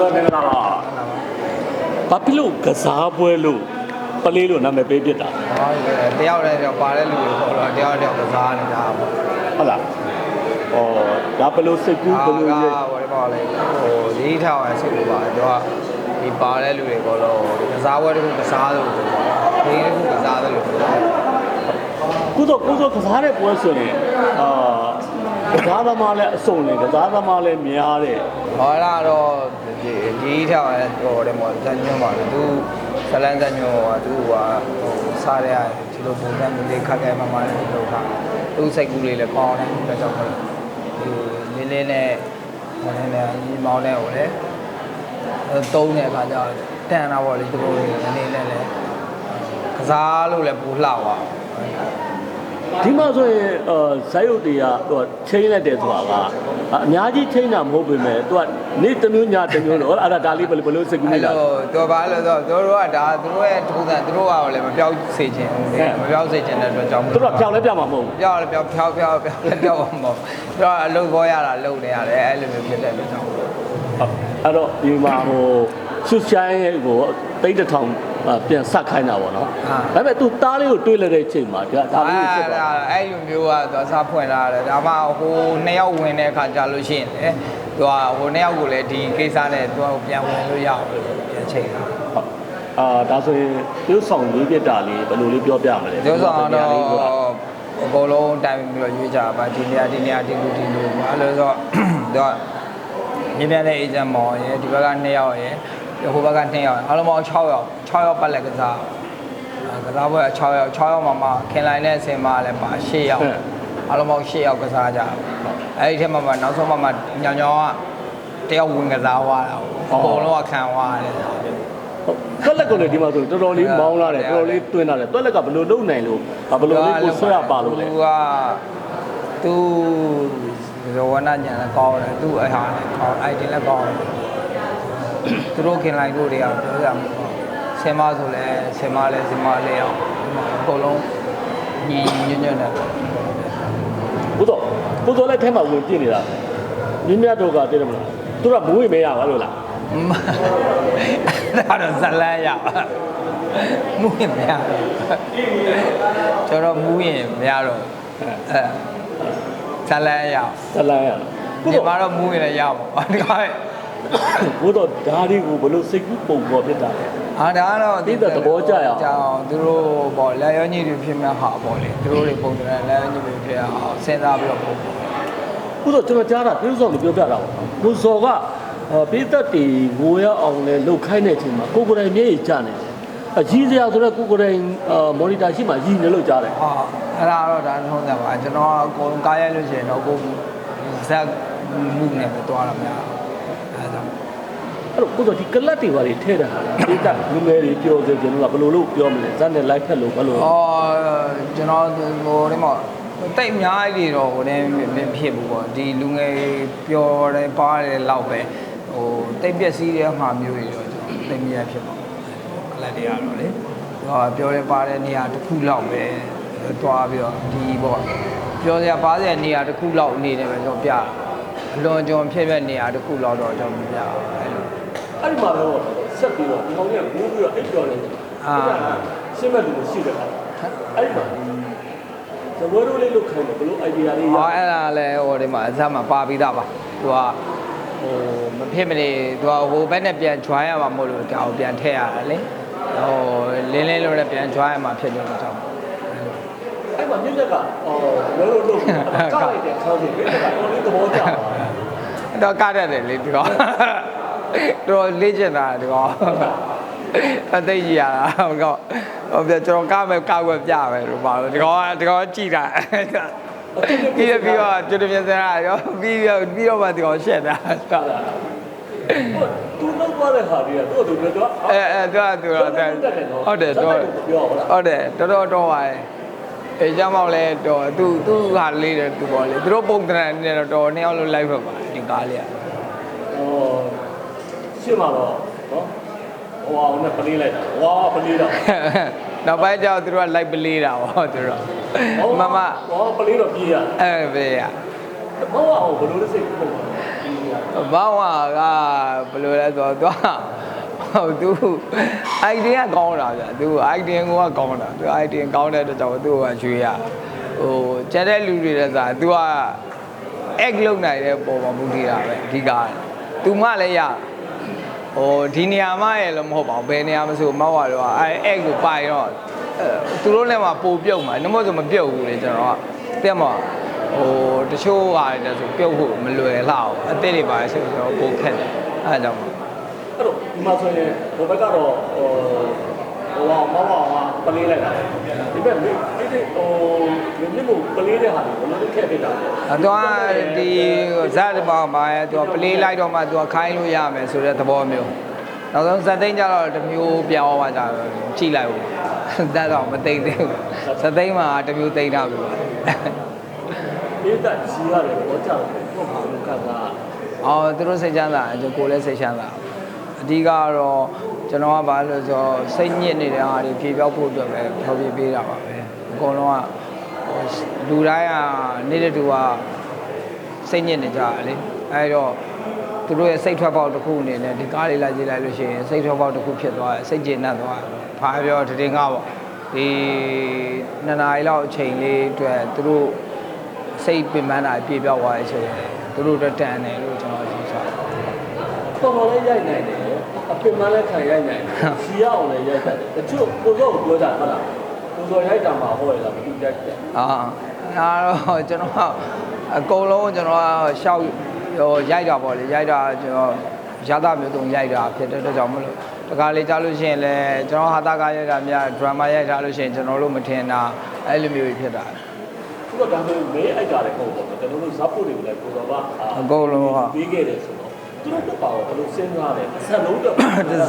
တော့မင်္ဂလာပါဘာဖြစ်လို့ကစားပွဲလို့ပလေးလို့နာမည်ပေးပြစ်တာဟောတယောက်လည်းတော့ပါတဲ့လူတွေပေါ့တော့တယောက်တယောက်ကစားနေတာပေါ့ဟုတ်လားဩဒါဘယ်လိုစိတ်ကူးဘယ်လိုကလဲဟိုဒီပေါ့လေဟိုဒီထောင်ရစိတ်ကူပါတော့ဒီပါတဲ့လူတွေပေါ့တော့ကစားပွဲတစ်ခုကစားလို့ပေါ့ဒီတစ်ခုကစားတယ်လို့ပေါ့ကုသိုလ်ကုသိုလ်ကစားတဲ့ပွဲဆိုရင်အာ ကစားသမားလည်းအစုံလေကစားသမားလည်းများတယ်ဟောလာတော့ဒီဒီထောင်ရဟိုဒီပေါ့ဇန်ညွန့်ပါသူဇလန်းဇန်ညွန့်ဟိုသူကဟိုစားရဒီလိုပုံစံမျိုးလေးခက်ခဲမှမှလေးလုပ်တာသူစိတ်ကူးလေးလည်းကောင်းတယ်ဒါကြောင့်မို့ဒီလေးလေးနဲ့ဟိုနဲ့ညီမောင်းနဲ့ဟိုလေတုံးတဲ့အခါကျတော့တန်တာပေါ့လေသူတို့တွေအနေနဲ့လည်းကစားလို့လည်းပူလှသွား ဒီမှာဆိုရင်အာဇာတ်ရုပ်တွေကဟိုချိန်လိုက်တယ်ဆိုတာကအများကြီးချိန်တာမဟုတ်ပေမဲ့သူကနေ့တစ်မျိုးညတစ်မျိုးလို့အဲ့ဒါဒါလေးဘယ်လိုဘယ်လိုစိတ်ကူးအဲ့မိတာလိုတော့ဘာလို့ဆိုတော့သူတို့ကဒါသူတို့ရဲ့ထုံးစံသူတို့ကလည်းမပြောက်စေချင်ဘူးလေမပြောက်စေချင်တဲ့အတွက်ကြောင့်သူတို့ကပြောင်းလဲပြောင်းမှာမဟုတ်ဘူးပြောက်လည်းပြောက်ဖြောက်ဖြောက်ဖြောက်လည်းပြောက်အောင်ပေါ့သူတို့ကအလုပ်ပေါ်ရတာလုပ်နေရတယ်အဲ့လိုမျိုးဖြစ်တဲ့အတွက်ကြောင့်ဟုတ်အဲ့တော့ဒီမှာဟိုဆူချိုင်းရဲ့ကို တိတ်တစ်ထောင်အာပြန်ဆက်ခိုင်းတာပေါ့နော်ဟာဒါပေမဲ့ तू တားလေးကိုတွေးလိုက်တဲ့အချိန်မှာဒါဒါလေးကိုဖြစ်သွားအဲ့လိုမျိုးကတော့စားဖွင့်လာတယ်ဒါမှဟိုနှစ်ယောက်ဝင်တဲ့အခါကြာလို့ရှိရင်လေသူကဟိုနှစ်ယောက်ကိုလည်းဒီကိစ္စနဲ့သူကပြန်ဝင်လို့ရအောင်ပြန်ချိန်တာဟုတ်အာဒါဆိုရင်ပြုဆောင်လေးပြစ်တာလေးဘယ်လိုလေးပြောပြမလဲကျိုးဆောင်တော့အကုန်လုံးတိုင်ပြီးတော့ရွေးကြပါဒီနေရာဒီနေရာဒီလူဒီလူအဲ့လိုဆိုတော့မြင်မြန်တဲ့ agent မော်ရယ်ဒီဘက်က2ယောက်ရယ် ဟိုဘက်က2ယောက်အားလုံးပေါင်း6ယောက်6ယောက်ပတ်လက်ကစားကစားပွဲ6ယောက်6ယောက်မှမှခင်လိုက်တဲ့အစင်မှာလည်းပါ8ယောက်အားလုံးပေါင်း8ယောက်ကစားကြအဲ့ဒီထဲမှာမှနောက်ဆုံးမှမှညောင်ညောင်ကတယောက်ဝင်ကစားသွားတာအကုန်လုံးကခံသွားတယ်တွက်လက်ကလည်းဒီမှာဆိုတော်တော်လေးမောင်းလာတယ်တော်တော်လေးတွင်းလာတယ်တွက်လက်ကဘယ်လိုလုပ်နိုင်လို့ဘယ်လိုလေးကိုဆွဲရပါလို့လဲသူကသူဇဝနာညာလည်းကောင်းတယ်သူအဟာလည်းကောင်းအိုက်တင်လည်းကောင်းတယ် သူတို့ခင်လိုက်တို့တွေကပြောကြမှာပေါ့ဆင်မဆိုလဲဆင်မလဲဆင်မလဲအောင်ဒီမှာအကုန်လုံးညီညွတ်ညွတ်နဲ့ပေါ့ဘုသောဘုသောလည်းထဲမှာဝင်ပြစ်နေတာမြင်းမြတ်တို့ကတည်တယ်မလားသူကမူးဝေမရပါလို့လားဒါတော့ဇလန်းရပါမူရင်မရတော့ကျွန်တော်မူရင်မရတော့အဲဇလန်းရဇလန်ရဘုဒီသောမှာတော့မူရင်လည်းရပါဒီကော ဘုသောဓာရီကိုဘယ်လိုစိတ်ကူးပုံပေါ်ဖြစ်တာလဲအာဒါကတော့သိတဲ့သဘောကျရအောင်ကြောင်သူတို့ပေါ့လက်ရောညီတွေဖြစ်မဲ့ဟာပေါ့လေသူတို့တွေပုံစံလက်ရောညီတွေဖြစ်အောင်စဉ်းစားပြီးတော့ပုံပေါ့ဘုသောကျွန်တော်ကြားတာပြုဆောင်လို့ပြောပြတာပါဘုဇော်ကပိသက်တီငိုရအောင်လဲလှုပ်ခိုင်းတဲ့အချိန်မှာကိုကိုယ်တိုင်မျက်ရည်ကျနေတယ်အကြီးစရာဆိုတော့ကိုကိုယ်တိုင်မော်နီတာရှိမှရည်နေလို့ကြားတယ်ဟာအဲ့ဒါတော့ဒါထုံးတယ်ပါကျွန်တော်အကုန်ကားရိုက်လို့ရှိရင်တော့ကိုဇက်မှုနဲ့ပဲတွားရမှာ အဲ့ဒါအဲ့တော့ကိုတော့ဒီကလတ်တွေပါတွေထဲတာပိသက်လူငယ်တွေပြောစေကျွန်တော်ကဘယ်လိုလုပ်ပြောမလဲဇက်နဲ့ live ဖက်လို့ဘယ်လိုအော်ကျွန်တော်ဟိုဒီမှာတိတ်အများကြီးတော့ဟိုတည်းမဖြစ်ဘူးပေါ့ဒီလူငယ်ပျော်တယ်ပါတယ်လောက်ပဲဟိုတိတ်ပျက်စီးတဲ့ဟာမျိုးတွေတော့ကျွန်တော်တိတ်မရဖြစ်ပါဘူးကလတ်တွေကတော့လေဟောပြောရဲပါတဲ့နေရာတစ်ခုလောက်ပဲတွားပြီးတော့ဒီပေါ့ပြောစရာပါစရာနေရာတစ်ခုလောက်အနေနဲ့ပဲကျွန်တော်ပြအ လွန်ကျွန်တော်ဖြစ်တဲ့နေရာတစ်ခုလောက်တော့ကျွန်တော်မပြဘူးအဲ့လိုအဲ့ဒီမှာတော့ဆက်ပြီးတော့ခေါင်းနဲ့ဘူးပြီးတော့အိပ်ပြော်နေတယ်အာရှင်းမဲ့လူမရှိတဲ့ခါအဲ့ဒီမှာသဘောရိုးလေးလုတ်ခိုင်းတယ်ဘယ်လို idea လေးရဟောအဲ့ဒါလည်းဟိုဒီမှာအစမှာပါပြီးသားပါသူကဟိုမဖြစ်မနေသူကဟိုဘက်နဲ့ပြန် join ရမှာမို့လို့ဒါကိုပြန်ထည့်ရတယ်လေဟိုလင်းလင်းလို့လည်းပြန် join ရမှာဖြစ်တယ်လို့ကြောင့် အဲ့မှာမြင့်တက်ကအော်ဘယ်လိုလုပ်ကောက်လိုက်တဲ့ခေါင်းကြီးမြင့်တက်ကတော်လေးသဘောကျပါတော့ကားရတယ်လေဒီကောင်တော့လေ့ကျင်တာဒီကောင်အသိကြီးရတာဟိုကောင်ဟိုပြကျွန်တော်ကားမဲ့ကားွက်ပြမယ်လို့ပါလို့ဒီကောင်ကဒီကောင်ကြည့်တာပြီးတော့ပြီးတော့ကျွတ်ပြင်းစရာရောပြီးတော့ပြီးတော့မှဒီကောင်ရှက်တာသူလောက်သွားတဲ့ဟာတွေကသူ့သူကတော့အဲအဲသူကသူတော့ဟုတ်တယ်တော့ဟုတ်တယ်တော်တော်တော့ပါရဲ့ အဲကြောင့်မောက်လဲတော့သူသူဟာလေးတယ်သူပေါ့လေသူတို့ပုံတရနဲ့တော့တော်နှစ်ယောက်လုံးလိုက်ဖက်ပါဒီကားလေးอ่ะအော်ရှင်းမှာတော့နော်ဟိုအောင်နဲ့ပလေးလိုက်တာဝါပလေးတော့နောက်ပိုင်းကျတော့သူတို့ကလိုက်ပလေးတာပေါ့သူတို့မမဟောပလေးတော့ပြေးရအဲဘေးရမဟုတ်အောင်ဘယ်လိုလဲစိတ်ပုံပါဟဘောင်းကဘယ်လိုလဲဆိုတော့သူ သူ idea ကောင်းတာဗျသူ idea ကကောင်းတာသူ idea ကောင်းတဲ့အတွက်ကြောင့်သူ့ကရွေးရဟိုကျန်တဲ့လူတွေလည်းစားသူက egg လုံနိုင်တဲ့ပုံမှာမူတည်တာပဲအဓိကသူမှလည်းရဟိုဒီနေရာမှရဲ့လို့မဟုတ်ပါဘူးဘယ်နေရာမဆိုမောက်ရတော့အဲ egg ကိုပိုင်တော့သူတို့လည်းမပိုပြုတ်မှာနှမို့ဆိုမပြုတ်ဘူးလေကျွန်တော်ကတက်မှာဟိုတချို့ဟာတွေဆိုပြုတ်ဖို့မလွယ်လောက်အစ်စ်တွေပါဆိုတော့ပိုခက်တယ်အဲဒါကြောင့် အဲ့တော့ဒီမှာဆိုရင်ဘဘက်ကတော့ဟိုဟိုမောင်မောင်ကပလေးလိုက်တာဒီဘက်မိဒီဟိုမြင့်မို့ပလေးတဲ့ဟာတွေဘယ်လိုခက်ဖြစ်တာလဲအတော့ဒီဇတ်ဘောင်ပါရဲ့သူပလေးလိုက်တော့မှသူခိုင်းလို့ရမယ်ဆိုတဲ့သဘောမျိုးနောက်ဆုံးဇက်သိန်းကျတော့တစ်မျိုးပြောင်းသွားကြတယ်ကြည့်လိုက်ဦးတက်တော့မသိသေးဘူးဇက်သိန်းမှာတစ်မျိုးသိန်းထားပြီဒီတက်ကြီးရတယ်ဘောကြတယ်ဘုဟာလူကကအော်သူတို့စိတ်ချမ်းသာကျွန်ကိုလည်းစိတ်ချမ်းသာ အဓိကကတော့ကျွန်တော်ကဘာလို့ဆိုတော့စိတ်ညစ်နေတဲ့ဟာတွေဖြေပြောက်ဖို့အတွက်ပဲဖြောပြပေးတာပါပဲအကုန်လုံးကလူတိုင်းကနေတဲ့သူကစိတ်ညစ်နေကြတယ်လေအဲတော့သူတို့ရဲ့စိတ်ထွက်ပေါက်တစ်ခုအနေနဲ့ဒီကားလေးလိုက်ကြည့်လိုက်လို့ရှိရင်စိတ်ထွက်ပေါက်တစ်ခုဖြစ်သွားတယ်စိတ်ကျေနပ်သွားတယ်ဖာပြောတည်ငါပေါ့ဒီနှစ်နာရီလောက်အချိန်လေးအတွက်သူတို့စိတ်ပင်ပန်းတာပြေပြောက်သွားရဆိုရင်သူတို့အတွက်တန်တယ်လို့ကျွန်တော်ယူဆတယ်တော်တော်လေးရိုက်နိုင်တယ် အပင်မလည်းခံရိုက်နိုင်တယ်စီရအောင်လည်းရိုက်တတ်တယ်တချို့ကိုစောကိုပြောကြဟုတ်လားကိုစောရိုက်တာမှာဟောရလားမသိတတ်တယ်အာအားတော့ကျွန်တော်ကအကုန်လုံးကျွန်တော်ကရှောက်ဟိုရိုက်တာပေါ့လေရိုက်တာကျွန်တော်ရသမျိုးတုံရိုက်တာဖြစ်တဲ့အတွက်ကြောင့်မလို့တခါလေကြားလို့ရှိရင်လည်းကျွန်တော်ဟာတာကရိုက်တာများဒရမာရိုက်တာလို့ရှိရင်ကျွန်တော်တို့မထင်တာအဲ့လိုမျိုးဖြစ်တာသူကဒါဆိုမေးအိုက်တာလည်းဟုတ်ပေါ့ကျွန်တော်တို့ဇက်ဖို့တွေကိုလည်းကိုစောကအကုန်လုံးကပြီးခဲ့တယ်ဆိုတော့ သူတို့တော့ပါတော့ဘယ်လိုစဉ်းစားလဲအဆက်လုံးတော့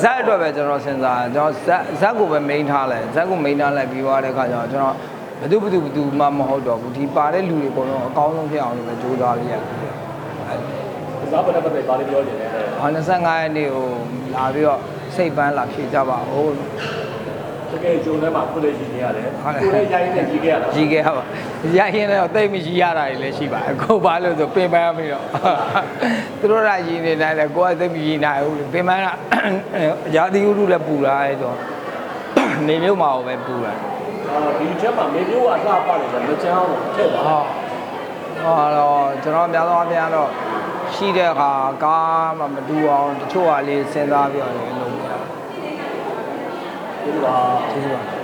ဇက်အတွက်ပဲကျွန်တော်စဉ်းစားတယ်ကျွန်တော်ဇက်ဇက်ကိုပဲ main ထားလိုက်ဇက်ကို main ထားလိုက်ပြီးသွားတဲ့အခါကျတော့ကျွန်တော်ဘယ်သူဘယ်သူဘယ်သူမှမဟုတ်တော့ဘူးဒီပါတဲ့လူတွေအကုန်လုံးအကောင်းဆုံးဖြစ်အောင်လို့ပဲကြိုးစားလိုက်ရတယ်အဲ့ဇက်ပတ်တဲ့ပတ်သက်ပါလိပြောနေတယ်။25ရက်နေ့ကိုလာပြီးတော့စိတ်ပန်းလာဖြေကြပါဦး တကယ်ဂျုံထဲမှာခုလေးရှိနေရတယ်ကိုလည်းရိုင်းနေကြီးခဲ့ရတာ။ကြီးခဲ့ပါ။ရရင်တော့တိတ်မကြီးရတာတွေလည်းရှိပါအခုဘာလို့ဆိုပင်ပန်းပြီးတော့သူတို့ကကြီးနေတယ်လေကိုကတိတ်မကြီးနိုင်ဘူးလေပင်ပန်းကရာသီဥတုလည်းပူလာရဲဆိုနေမျိုးမှာပဲပူလာအာဒီချက်မှာမေမျိုးကအလှပါတယ်မချမ်းအောင်ထည့်ပါဟောဟောတော့ကျွန်တော်များသောအားဖြင့်တော့ရှိတဲ့အခါကားမှမတူအောင်တချို့ဟာလေးစဉ်းစားပြီးတော့လည်းလုပ် ပြရဒီကကျေးဇူးပါ